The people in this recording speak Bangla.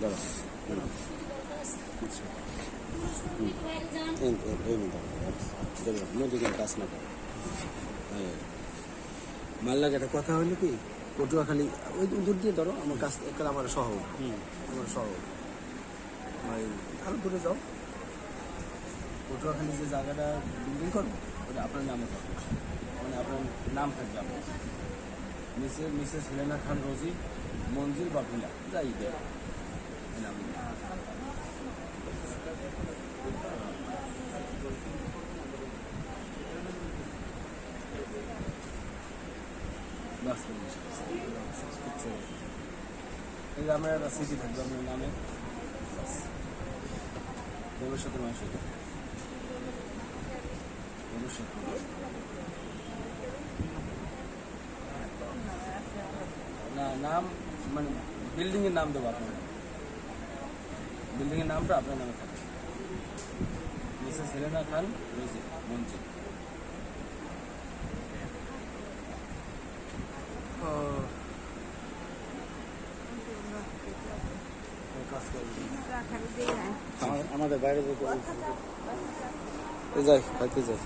করে মাল্লাকে একটা কথা হলো কি, পটুয়াখালী ওই দূর দিয়ে ধরো, আমার কাছ একটা আমার শহর। আমার শহর আরও দূরে যাও পটুয়াখালী যে জায়গাটা, বিল্ডিং করো ওটা আপনার নামে থাকবে মানে আপনার নাম থাকবে আপনার। Mrs Mrs Helena Khan Rosie, Manzil বাপিলা যাই দেয় বাস এই একটা আপনার নামে ভবিষ্যতে মানুষ হইতে না, নাম মানে বিল্ডিং এর নাম দেবো আপনার বিল্ডিং এর নামটা আপনার নামে থাকবে। Mrs Helena Khan Rosie Manzil আমাদের বাইরে যাই খাইতে যাই।